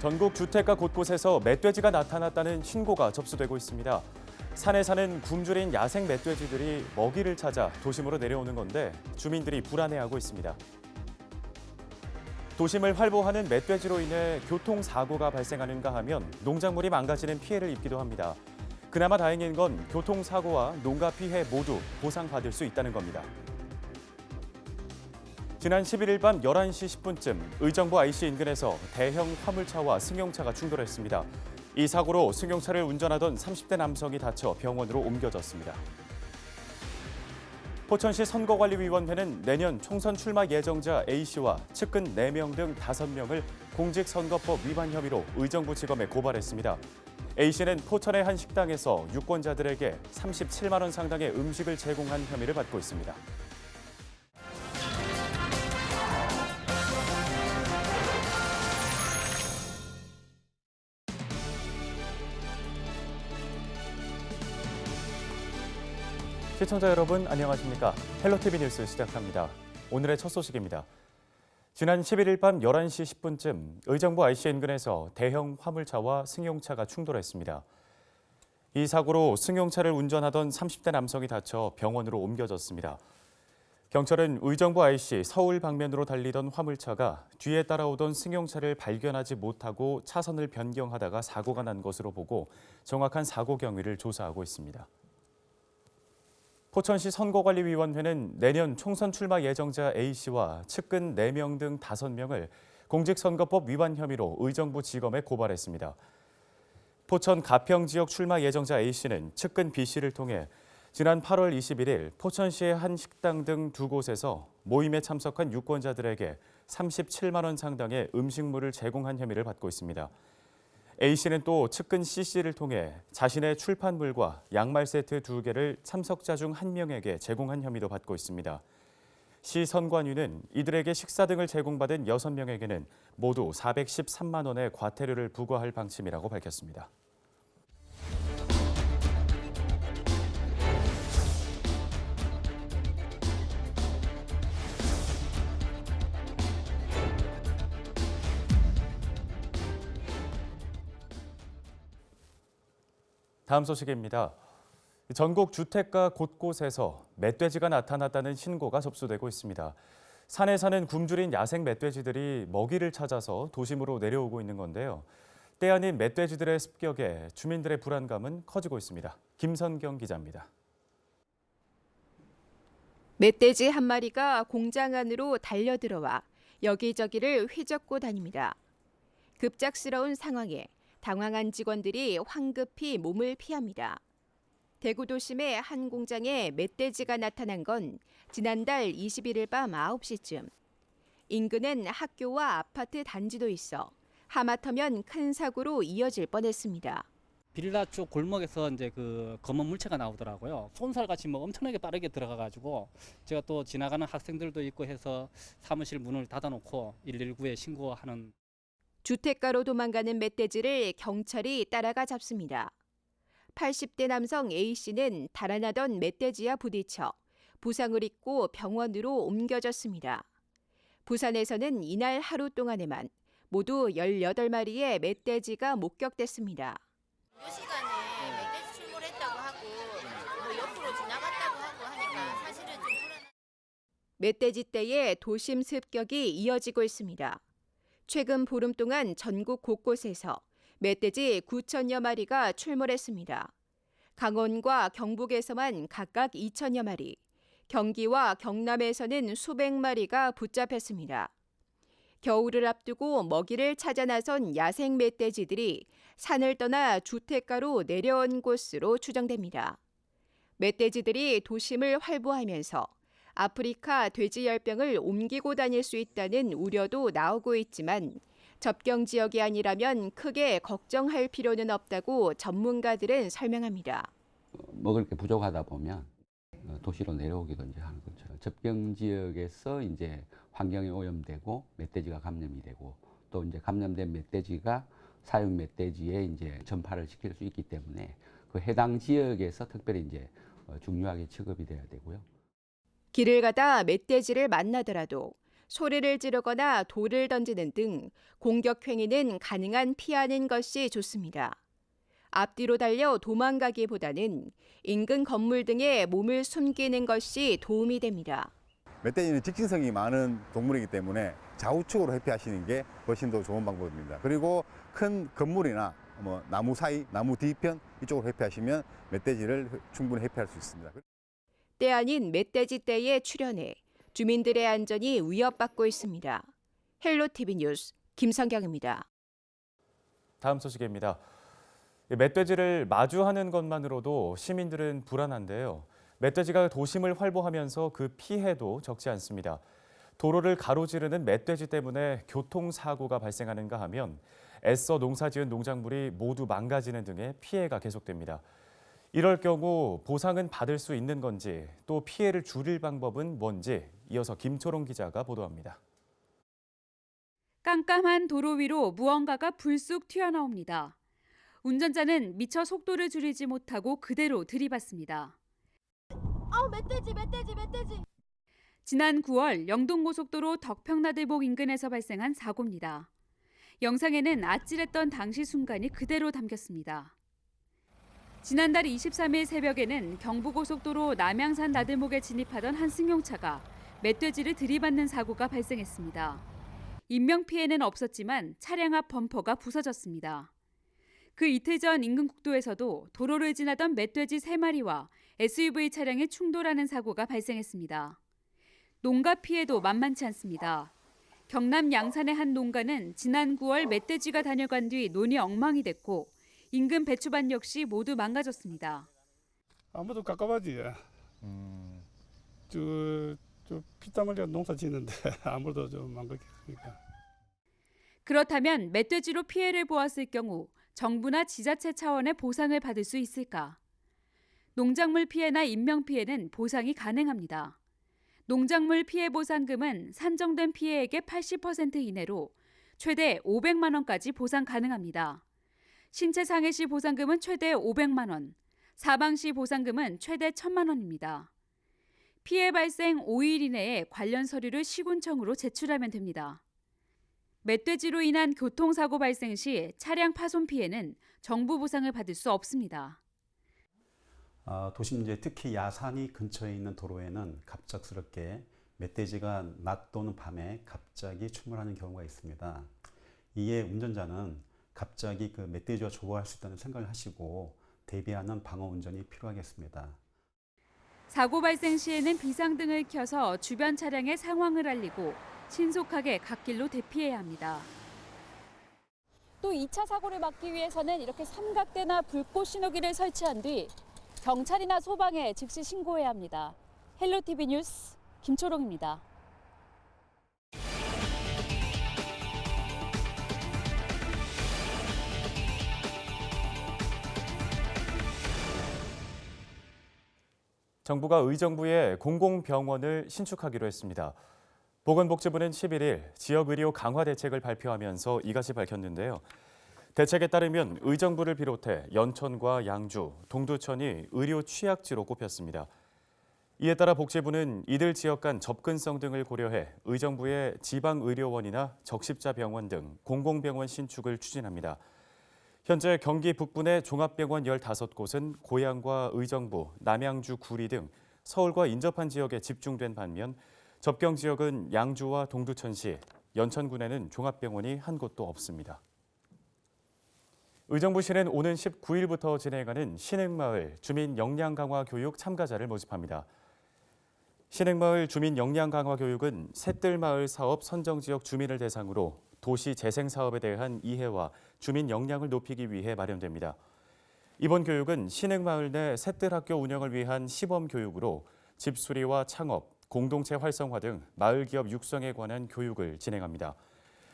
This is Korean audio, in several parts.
전국 주택가 곳곳에서 멧돼지가 나타났다는 신고가 접수되고 있습니다. 산에 사는 굶주린 야생 멧돼지들이 먹이를 찾아 도심으로 내려오는 건데 주민들이 불안해하고 있습니다. 도심을 활보하는 멧돼지로 인해 교통사고가 발생하는가 하면 농작물이 망가지는 피해를 입기도 합니다. 그나마 다행인 건 교통사고와 농가 피해 모두 보상받을 수 있다는 겁니다. 지난 11일 밤 11시 10분쯤 의정부 IC 인근에서 대형 화물차와 승용차가 충돌했습니다. 이 사고로 승용차를 운전하던 30대 남성이 다쳐 병원으로 옮겨졌습니다. 포천시 선거관리위원회는 내년 총선 출마 예정자 A씨와 측근 4명 등 5명을 공직선거법 위반 혐의로 의정부 지검에 고발했습니다. A씨는 포천의 한 식당에서 유권자들에게 37만 원 상당의 음식을 제공한 혐의를 받고 있습니다. 시청자 여러분 안녕하십니까? 헬로티비 뉴스 시작합니다. 오늘의 첫 소식입니다. 지난 11일 밤 11시 10분쯤 의정부 IC 인근에서 대형 화물차와 승용차가 충돌했습니다. 이 사고로 승용차를 운전하던 30대 남성이 다쳐 병원으로 옮겨졌습니다. 경찰은 의정부 IC 서울 방면으로 달리던 화물차가 뒤에 따라오던 승용차를 발견하지 못하고 차선을 변경하다가 사고가 난 것으로 보고 정확한 사고 경위를 조사하고 있습니다. 포천시 선거관리위원회는 내년 총선 출마 예정자 A씨와 측근 4명 등 5명을 공직선거법 위반 혐의로 의정부 지검에 고발했습니다. 포천 가평 지역 출마 예정자 A씨는 측근 B씨를 통해 지난 8월 21일 포천시의 한 식당 등 두 곳에서 모임에 참석한 유권자들에게 37만 원 상당의 음식물을 제공한 혐의를 받고 있습니다. A씨는 또 측근 C씨를 통해 자신의 출판물과 양말 세트 두 개를 참석자 중 한 명에게 제공한 혐의도 받고 있습니다. 시 선관위는 이들에게 식사 등을 제공받은 6명에게는 모두 413만 원의 과태료를 부과할 방침이라고 밝혔습니다. 다음 소식입니다. 전국 주택가 곳곳에서 멧돼지가 나타났다는 신고가 접수되고 있습니다. 산에 사는 굶주린 야생 멧돼지들이 먹이를 찾아서 도심으로 내려오고 있는 건데요. 때 아닌 멧돼지들의 습격에 주민들의 불안감은 커지고 있습니다. 김선경 기자입니다. 멧돼지 한 마리가 공장 안으로 달려들어와 여기저기를 휘젓고 다닙니다. 급작스러운 상황에 당황한 직원들이 황급히 몸을 피합니다. 대구 도심의 한 공장에 멧돼지가 나타난 건 지난달 21일 밤 9시쯤. 인근엔 학교와 아파트 단지도 있어 하마터면 큰 사고로 이어질 뻔했습니다. 빌라 쪽 골목에서 이제 그 검은 물체가 나오더라고요. 쏜살같이 뭐 엄청나게 빠르게 들어가가지고 제가 또 지나가는 학생들도 있고 해서 사무실 문을 닫아놓고 119에 신고하는 주택가로 도망가는 멧돼지를 경찰이 따라가 잡습니다. 80대 남성 A씨는 달아나던 멧돼지와 부딪혀 부상을 입고 병원으로 옮겨졌습니다. 부산에서는 이날 하루 동안에만 모두 18마리의 멧돼지가 목격됐습니다. 이 시간에 멧돼지 출몰했다고 하고 뭐 옆으로 지나갔다고 하고 하니까 사실은 좀 불안. 멧돼지 떼의 도심 습격이 이어지고 있습니다. 최근 보름 동안 전국 곳곳에서 멧돼지 9천여 마리가 출몰했습니다. 강원과 경북에서만 각각 2천여 마리, 경기와 경남에서는 수백 마리가 붙잡혔습니다. 겨울을 앞두고 먹이를 찾아 나선 야생 멧돼지들이 산을 떠나 주택가로 내려온 곳으로 추정됩니다. 멧돼지들이 도심을 활보하면서 아프리카 돼지 열병을 옮기고 다닐 수 있다는 우려도 나오고 있지만 접경 지역이 아니라면 크게 걱정할 필요는 없다고 전문가들은 설명합니다. 먹을 게 부족하다 보면 어, 도시로 내려오기도 이제 하는 거죠. 접경 지역에서 이제 환경에 오염되고 멧돼지가 감염이 되고 또 이제 감염된 멧돼지가 사육 멧돼지에 이제 전파를 시킬 수 있기 때문에 그 해당 지역에서 특별히 이제 어, 중요하게 취급이 돼야 되고요. 길을 가다 멧돼지를 만나더라도 소리를 지르거나 돌을 던지는 등 공격 행위는 가능한 피하는 것이 좋습니다. 앞뒤로 달려 도망가기보다는 인근 건물 등에 몸을 숨기는 것이 도움이 됩니다. 멧돼지는 직진성이 많은 동물이기 때문에 좌우측으로 회피하시는 게 훨씬 더 좋은 방법입니다. 그리고 큰 건물이나 뭐 나무 사이, 나무 뒤편 이쪽으로 회피하시면 멧돼지를 충분히 회피할 수 있습니다. 때 아닌 멧돼지 떼에 출연해 주민들의 안전이 위협받고 있습니다. 헬로 TV 뉴스 김성경입니다. 다음 소식입니다. 이 멧돼지를 마주하는 것만으로도 시민들은 불안한데요. 멧돼지가 도심을 활보하면서 그 피해도 적지 않습니다. 도로를 가로지르는 멧돼지 때문에 교통사고가 발생하는가 하면 애써 농사지은 농작물이 모두 망가지는 등의 피해가 계속됩니다. 이럴 경우 보상은 받을 수 있는 건지 또 피해를 줄일 방법은 뭔지 이어서 김초롱 기자가 보도합니다. 깜깜한 도로 위로 무언가가 불쑥 튀어나옵니다. 운전자는 미처 속도를 줄이지 못하고 그대로 들이받습니다. 아우 멧돼지 멧돼지 멧돼지 지난 9월 영동고속도로 덕평나들목 인근에서 발생한 사고입니다. 영상에는 아찔했던 당시 순간이 그대로 담겼습니다. 지난달 23일 새벽에는 경부고속도로 남양산 나들목에 진입하던 한 승용차가 멧돼지를 들이받는 사고가 발생했습니다. 인명피해는 없었지만 차량 앞 범퍼가 부서졌습니다. 그 이틀 전 인근 국도에서도 도로를 지나던 멧돼지 3마리와 SUV 차량이 충돌하는 사고가 발생했습니다. 농가 피해도 만만치 않습니다. 경남 양산의 한 농가는 지난 9월 멧돼지가 다녀간 뒤 논이 엉망이 됐고 인근 배추밭 역시 모두 망가졌습니다. 아무도 깝깝하지. 저, 저 피땀 흘려 농사 짓는데 아무도 좀 망가겠으니까. 그렇다면 멧돼지로 피해를 보았을 경우 정부나 지자체 차원의 보상을 받을 수 있을까? 농작물 피해나 인명 피해는 보상이 가능합니다. 농작물 피해 보상금은 산정된 피해액의 80% 이내로 최대 500만 원까지 보상 가능합니다. 신체 상해 시 보상금은 최대 500만 원, 사망 시 보상금은 최대 1000만 원입니다. 피해 발생 5일 이내에 관련 서류를 시군청으로 제출하면 됩니다. 멧돼지로 인한 교통사고 발생 시 차량 파손 피해는 정부 보상을 받을 수 없습니다. 아, 도심지 특히 야산이 근처에 있는 도로에는 갑작스럽게 멧돼지가 낮 또는 밤에 갑자기 출몰하는 경우가 있습니다. 이에 운전자는 갑자기 그 멧돼지와 조화할 수 있다는 생각을 하시고 대비하는 방어 운전이 필요하겠습니다. 사고 발생 시에는 비상등을 켜서 주변 차량의 상황을 알리고 신속하게 갓길로 대피해야 합니다. 또 2차 사고를 막기 위해서는 이렇게 삼각대나 불꽃 신호기를 설치한 뒤 경찰이나 소방에 즉시 신고해야 합니다. 헬로 TV 뉴스 김초롱입니다. 정부가 의정부에 공공병원을 신축하기로 했습니다. 보건복지부는 11일 지역의료 강화 대책을 발표하면서 이같이 밝혔는데요. 대책에 따르면 의정부를 비롯해 연천과 양주, 동두천이 의료 취약지로 꼽혔습니다. 이에 따라 복지부는 이들 지역 간 접근성 등을 고려해 의정부의 지방의료원이나 적십자 병원 등 공공병원 신축을 추진합니다. 현재 경기 북부내 종합병원 15곳은 고양과 의정부, 남양주, 구리 등 서울과 인접한 지역에 집중된 반면 접경 지역은 양주와 동두천시, 연천군에는 종합병원이 한 곳도 없습니다. 의정부시는 오는 19일부터 진행하는 신흥마을 주민 역량 강화 교육 참가자를 모집합니다. 신흥마을 주민 역량 강화 교육은 셋들마을 사업 선정 지역 주민을 대상으로 도시 재생 사업에 대한 이해와 주민 역량을 높이기 위해 마련됩니다. 이번 교육은 신흥마을 내 셋들 학교 운영을 위한 시범 교육으로 집수리와 창업, 공동체 활성화 등 마을 기업 육성에 관한 교육을 진행합니다.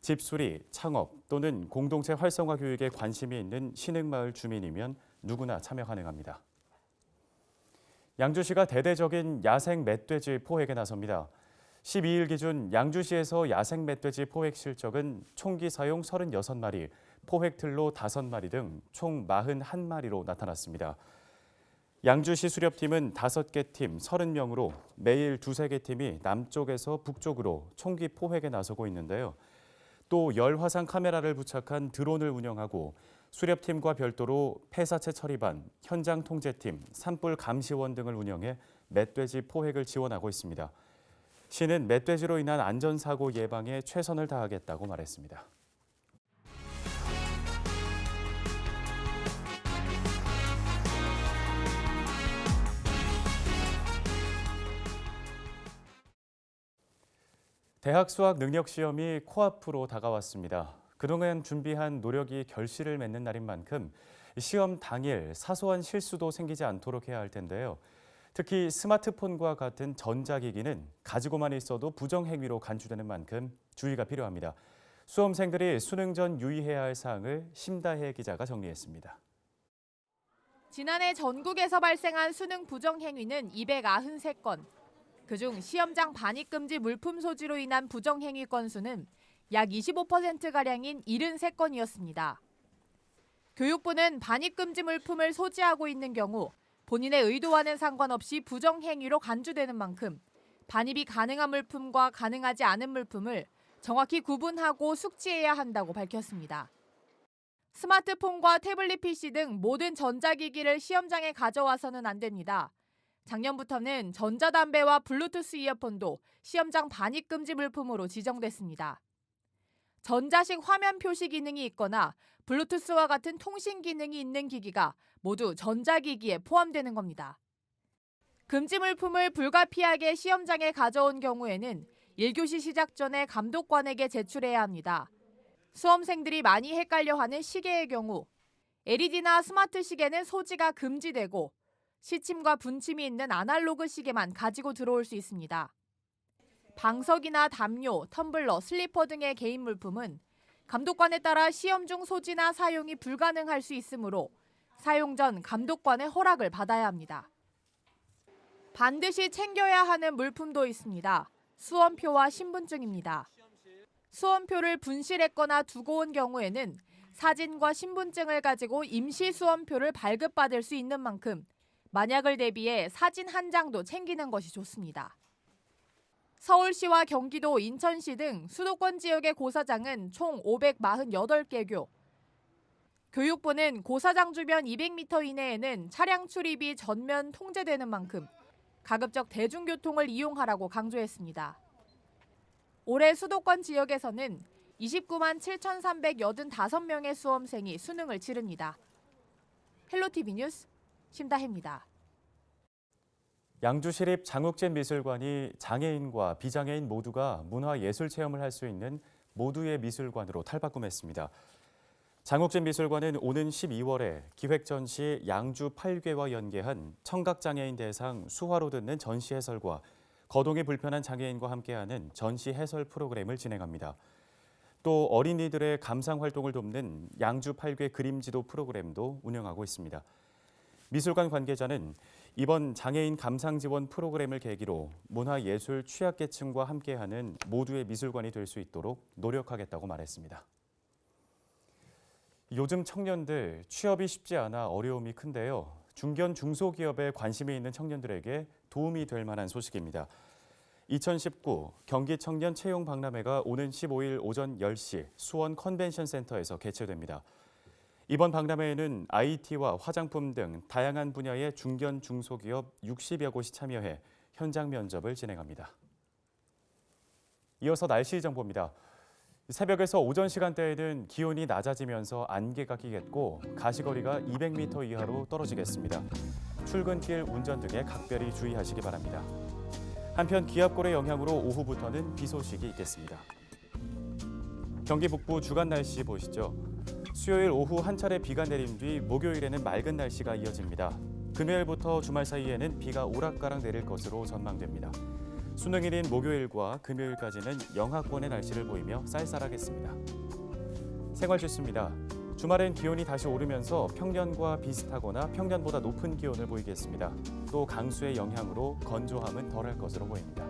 집수리, 창업 또는 공동체 활성화 교육에 관심이 있는 신흥마을 주민이면 누구나 참여 가능합니다. 양주시가 대대적인 야생 멧돼지 포획에 나섭니다. 12일 기준 양주시에서 야생 멧돼지 포획 실적은 총기 사용 36마리, 포획 틀로 5마리 등 총 41마리로 나타났습니다. 양주시 수렵팀은 5개 팀 30명으로 매일 두세 개 팀이 남쪽에서 북쪽으로 총기 포획에 나서고 있는데요. 또 열화상 카메라를 부착한 드론을 운영하고 수렵팀과 별도로 폐사체 처리반, 현장 통제팀, 산불 감시원 등을 운영해 멧돼지 포획을 지원하고 있습니다. 시는 멧돼지로 인한 안전사고 예방에 최선을 다하겠다고 말했습니다. 대학 수학 능력 시험이 코앞으로 다가왔습니다. 그동안 준비한 노력이 결실을 맺는 날인 만큼 시험 당일 사소한 실수도 생기지 않도록 해야 할 텐데요. 특히 스마트폰과 같은 전자기기는 가지고만 있어도 부정행위로 간주되는 만큼 주의가 필요합니다. 수험생들이 수능 전 유의해야 할 사항을 심다혜 기자가 정리했습니다. 지난해 전국에서 발생한 수능 부정 행위는 293건. 그중 시험장 반입 금지 물품 소지로 인한 부정 행위 건수는 약 25%가량인 73건이었습니다. 교육부는 반입 금지 물품을 소지하고 있는 경우 본인의 의도와는 상관없이 부정 행위로 간주되는 만큼 반입이 가능한 물품과 가능하지 않은 물품을 정확히 구분하고 숙지해야 한다고 밝혔습니다. 스마트폰과 태블릿 PC 등 모든 전자기기를 시험장에 가져와서는 안 됩니다. 작년부터는 전자담배와 블루투스 이어폰도 시험장 반입 금지 물품으로 지정됐습니다. 전자식 화면 표시 기능이 있거나 블루투스와 같은 통신 기능이 있는 기기가 모두 전자기기에 포함되는 겁니다. 금지 물품을 불가피하게 시험장에 가져온 경우에는 1교시 시작 전에 감독관에게 제출해야 합니다. 수험생들이 많이 헷갈려하는 시계의 경우 LED나 스마트 시계는 소지가 금지되고 시침과 분침이 있는 아날로그 시계만 가지고 들어올 수 있습니다. 방석이나 담요, 텀블러, 슬리퍼 등의 개인 물품은 감독관에 따라 시험 중 소지나 사용이 불가능할 수 있으므로 사용 전 감독관의 허락을 받아야 합니다. 반드시 챙겨야 하는 물품도 있습니다. 수험표와 신분증입니다. 수험표를 분실했거나 두고 온 경우에는 사진과 신분증을 가지고 임시 수험표를 발급받을 수 있는 만큼 만약을 대비해 사진 한 장도 챙기는 것이 좋습니다. 서울시와 경기도, 인천시 등 수도권 지역의 고사장은 총 548개 교. 교육부는 고사장 주변 200m 이내에는 차량 출입이 전면 통제되는 만큼 가급적 대중교통을 이용하라고 강조했습니다. 올해 수도권 지역에서는 29만 7,385명의 수험생이 수능을 치릅니다. 헬로티비 뉴스 심다혜입니다. 양주시립 장욱재 미술관이 장애인과 비장애인 모두가 문화예술 체험을 할 수 있는 모두의 미술관으로 탈바꿈했습니다. 장욱재 미술관은 오는 12월에 기획전시 양주 8괴와 연계한 청각장애인 대상 수화로 듣는 전시 해설과 거동이 불편한 장애인과 함께하는 전시 해설 프로그램을 진행합니다. 또 어린이들의 감상 활동을 돕는 양주 8괴 그림지도 프로그램도 운영하고 있습니다. 미술관 관계자는 이번 장애인 감상 지원 프로그램을 계기로 문화예술 취약계층과 함께하는 모두의 미술관이 될 수 있도록 노력하겠다고 말했습니다. 요즘 청년들 취업이 쉽지 않아 어려움이 큰데요. 중견 중소기업에 관심이 있는 청년들에게 도움이 될 만한 소식입니다. 2019 경기 청년 채용 박람회가 오는 15일 오전 10시 수원 컨벤션 센터에서 개최됩니다. 이번 박람회에는 IT와 화장품 등 다양한 분야의 중견 중소기업 60여 곳이 참여해 현장 면접을 진행합니다. 이어서 날씨 정보입니다. 새벽에서 오전 시간대에는 기온이 낮아지면서 안개가 끼겠고 가시거리가 200m 이하로 떨어지겠습니다. 출근길 운전 등에 각별히 주의하시기 바랍니다. 한편 기압골의 영향으로 오후부터는 비 소식이 있겠습니다. 경기 북부 주간 날씨 보시죠. 수요일 오후 한 차례 비가 내린 뒤 목요일에는 맑은 날씨가 이어집니다. 금요일부터 주말 사이에는 비가 오락가락 내릴 것으로 전망됩니다. 수능일인 목요일과 금요일까지는 영하권의 날씨를 보이며 쌀쌀하겠습니다. 생활 주스입니다. 주말엔 기온이 다시 오르면서 평년과 비슷하거나 평년보다 높은 기온을 보이겠습니다. 또 강수의 영향으로 건조함은 덜할 것으로 보입니다.